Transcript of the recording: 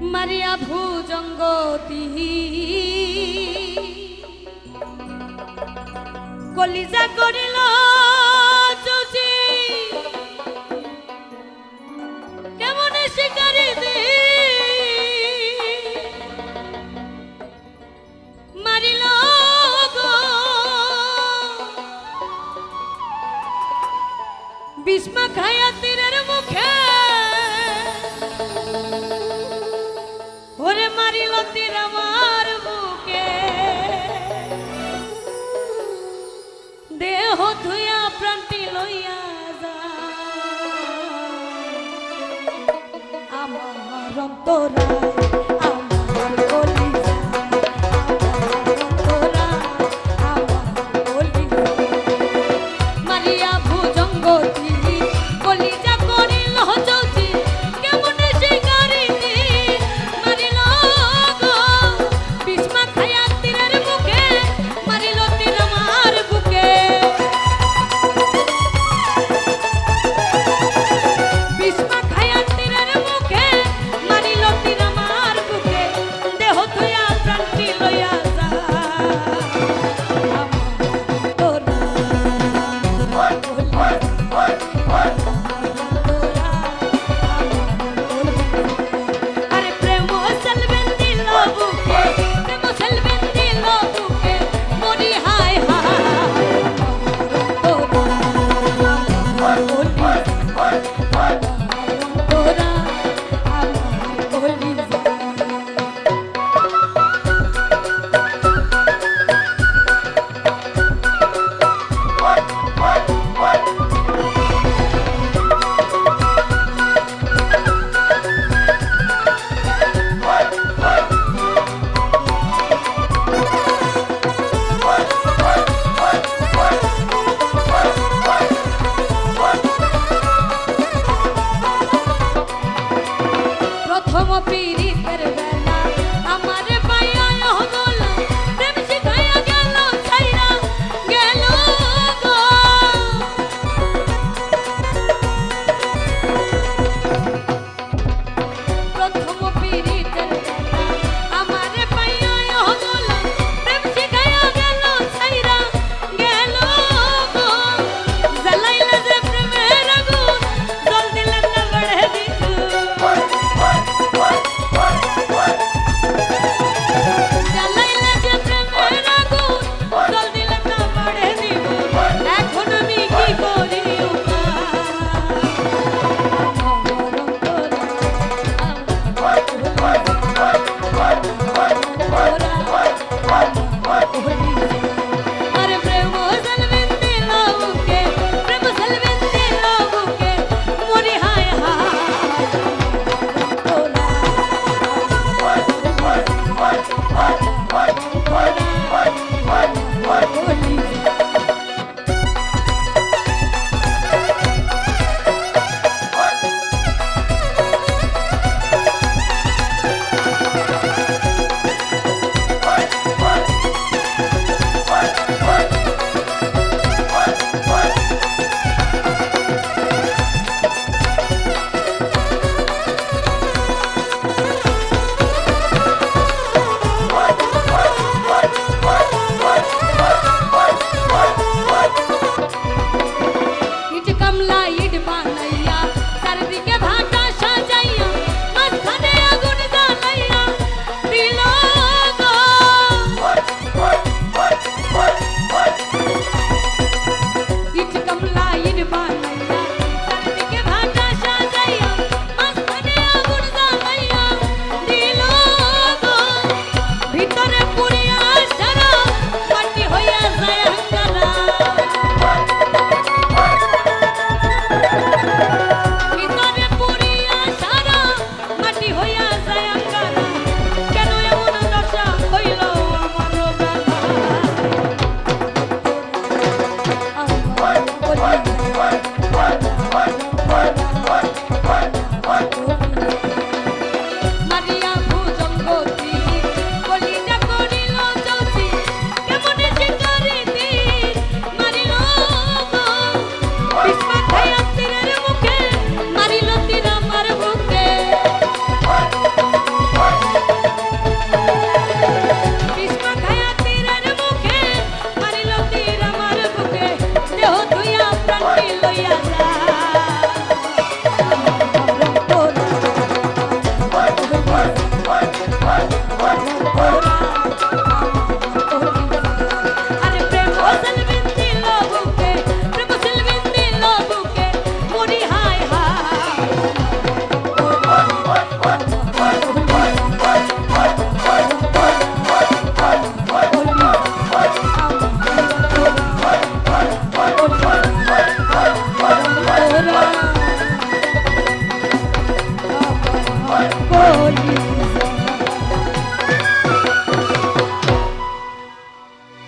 মারিয়া ভুজঙ্গতি কলিজা করিল চুচি কেমন শিকারি মারিল বিষ্মা খায়াতে সতীর আমার বুকে। দেহ ধুয়া প্রান্তি লইয়া আমার অন্তরায় মা